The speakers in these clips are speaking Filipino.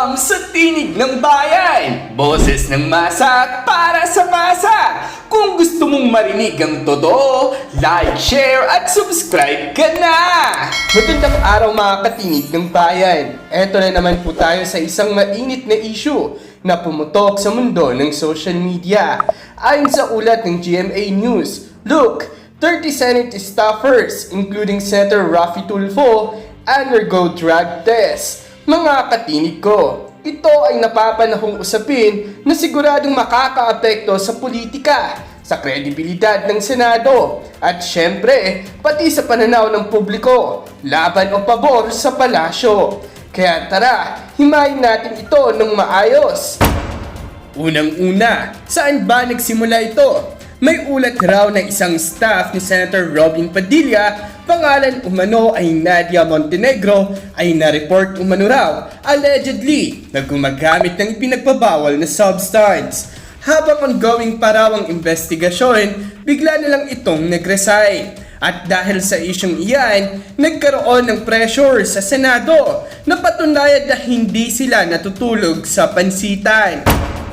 Welcome sa Tinig ng Bayan! Boses ng masa para sa masa! Kung gusto mong marinig ang totoo, like, share at subscribe ka na! Magandang araw mga katinig ng bayan. Eto na naman po tayo sa isang mainit na issue na pumutok sa mundo ng social media. Ayon sa ulat ng GMA News, look, 30 Senate staffers, including Senator Raffy Tulfo, undergo drug test. Mga katinig ko, ito ay napapanahong usapin na siguradong makakaapekto sa politika, sa kredibilidad ng Senado, at syempre, pati sa pananaw ng publiko, laban o pabor sa palasyo. Kaya tara, himayin natin ito ng maayos. Unang-una, saan ba nagsimula ito? May ulat raw ng isang staff ni Senator Robin Padilla, pangalan umano ay Nadia Montenegro, ay na-report umano raw, allegedly, na gumagamit ng pinagpabawal na substance. Habang ongoing pa raw ang investigasyon, bigla na lang itong nag-resign. At dahil sa isyong iyan, nagkaroon ng pressure sa Senado na patunayan na hindi sila natutulog sa pansitan.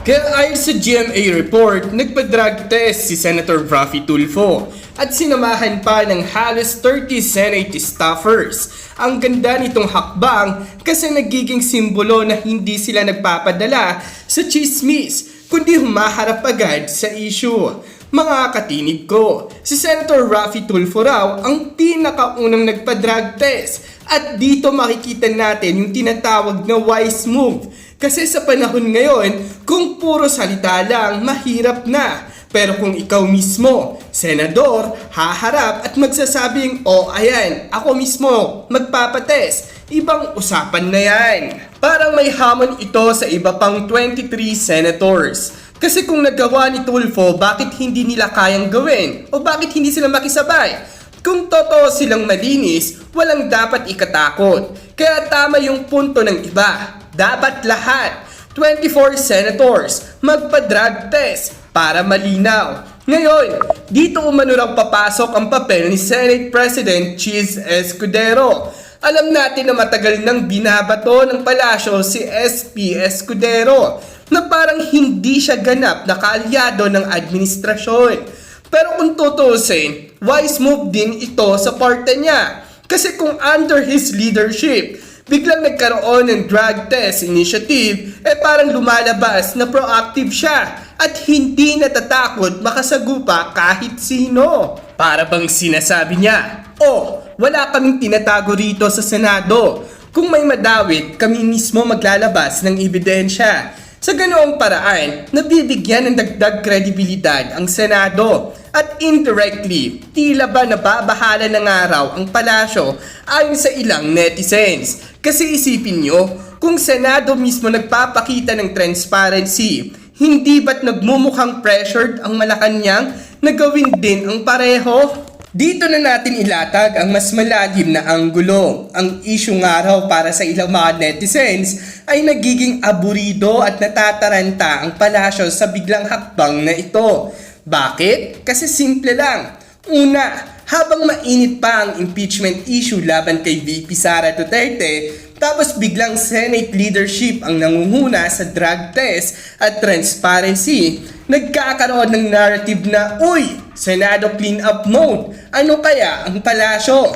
Kaya ayon sa GMA report, nagpa-drug test si Senator Raffy Tulfo at sinamahan pa ng halos 30 Senate staffers. Ang ganda nitong hakbang kasi nagiging simbolo na hindi sila nagpapadala sa chismis kundi humaharap agad sa issue. Mga katinig ko, si Senator Raffy Tulfo raw ang pinakaunang nagpa-drug test at dito makikita natin yung tinatawag na wise move kasi sa panahon ngayon, kung puro salita lang, mahirap na. Pero kung ikaw mismo, senador, haharap at magsasabing, oh ayan, ako mismo, magpapates, ibang usapan na yan. Parang may hamon ito sa iba pang 23 senators. Kasi kung nagawa ni Tulfo, bakit hindi nila kayang gawin? O bakit hindi sila makisabay? Kung totoo silang malinis, walang dapat ikatakot. Kaya tama yung punto ng iba. Dapat lahat, 24 senators, magpa-drug test para malinaw. Ngayon, dito umano raw papasok ang papel ni Senate President Cheese Escudero. Alam natin na matagal nang binabato ng palasyo si SP Escudero na parang hindi siya ganap na kaalyado ng administrasyon. Pero kung tutusin, wise move din ito sa parte niya. Kasi kung under his leadership, biglang nagkaroon ng drug test initiative, eh parang lumalabas na proactive siya at hindi natatakot makasagupa kahit sino. Para bang sinasabi niya, Oh, wala kaming tinatago rito sa Senado. Kung may madawit, kami mismo maglalabas ng ebidensya. Sa ganoong paraan, nabibigyan ng dagdag kredibilidad ang Senado at indirectly, tila ba nababahala ng araw ang palasyo ayon sa ilang netizens. Kasi isipin nyo, kung Senado mismo nagpapakita ng transparency, hindi ba't nagmumukhang pressured ang Malacanang na gawin din ang pareho? Dito na natin ilatag ang mas malalim na anggulo. Ang issue nga raw para sa ilang mga netizens ay nagiging aburido at natataranta ang palasyo sa biglang hakbang na ito. Bakit? Kasi simple lang. Una, habang mainit pa ang impeachment issue laban kay VP Sara Duterte, tapos biglang Senate leadership ang nangunguna sa drug test at transparency, nagkakaroon ng narrative na, Uy, Senado clean-up mode, ano kaya ang palasyo?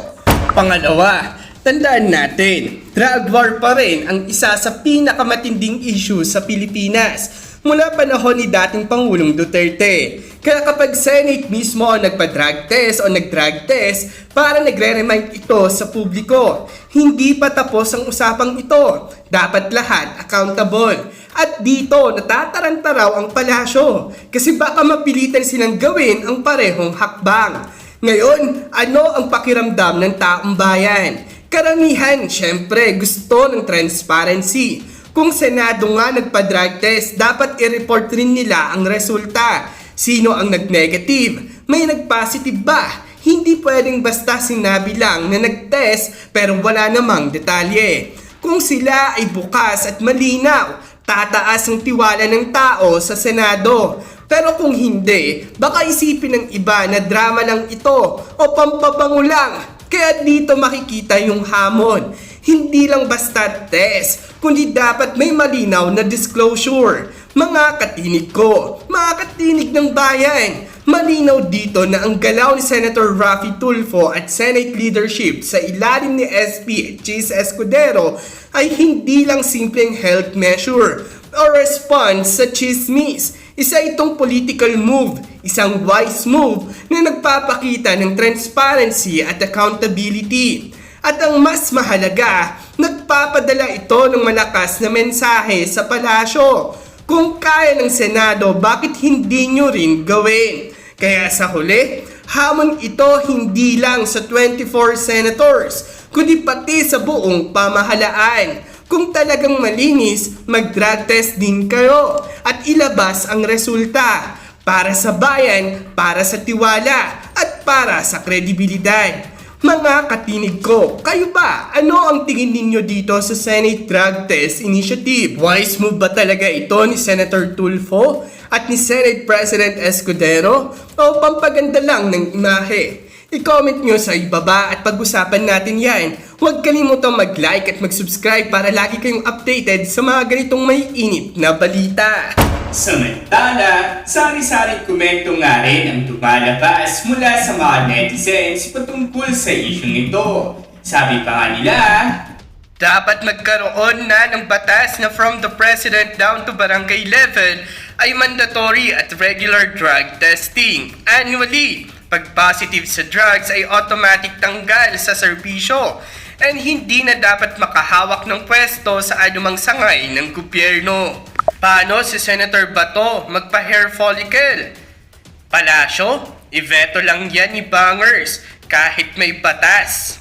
Pangalawa, tandaan natin, drug war pa rin ang isa sa pinakamatinding issue sa Pilipinas mula panahon ni dating Pangulong Duterte. Kaya kapag Senate mismo ang nagpa-drug test o nag-drug test, para nagre-remind ito sa publiko, hindi pa tapos ang usapang ito. Dapat lahat accountable. At dito, natataranta raw ang palasyo kasi baka mapilitan silang gawin ang parehong hakbang. Ngayon, ano ang pakiramdam ng taong bayan? Karamihan, syempre, gusto ng transparency. Kung Senado nga nagpa-drug test, dapat i-report rin nila ang resulta. Sino ang nag-negative? May nag-positive ba? Hindi pwedeng basta sinabi lang na nag-test pero wala namang detalye. Kung sila ay bukas at malinaw, tataas ang tiwala ng tao sa Senado. Pero kung hindi, baka isipin ng iba na drama lang ito o pampabango lang. Kaya dito makikita yung hamon. Hindi lang basta test, kundi dapat may malinaw na disclosure. Mga katinig ko, mga katinig ng bayan, malinaw dito na ang galaw ni Senator Raffy Tulfo at Senate leadership sa ilalim ni SP Chis Escudero ay hindi lang simpleng health measure o response sa chismis. Isa itong political move, isang wise move na nagpapakita ng transparency at accountability. At ang mas mahalaga, nagpapadala ito ng malakas na mensahe sa palasyo. Kung kaya ng Senado, bakit hindi nyo rin gawin? Kaya sa huli, hamon ito hindi lang sa 24 senators, kundi pati sa buong pamahalaan. Kung talagang malinis, mag-drug test din kayo at ilabas ang resulta para sa bayan, para sa tiwala, at para sa kredibilidad. Mga katinig ko, kayo ba? Ano ang tingin ninyo dito sa Senate Drug Test Initiative? Wise move ba talaga ito ni Senator Tulfo at ni Senate President Escudero? O pampaganda lang ng imahe? I-comment nyo sa ibaba at pag-usapan natin yan. Huwag kalimutang mag-like at mag-subscribe para lagi kayong updated sa mga ganitong may init na balita. Samantala, sari-saring komento nga rin ang tumalabas mula sa mga netizens patungkol sa isyong ito. Sabi pa nga nila, Dapat magkaroon na ng batas na from the president down to barangay level ay mandatory at regular drug testing annually. Pag positive sa drugs ay automatic tanggal sa serbisyo and hindi na dapat makahawak ng pwesto sa anumang sangay ng gobyerno. Paano si Senator Bato magpa-hair follicle? Palasyo, iveto lang yan ni Bangers kahit may batas.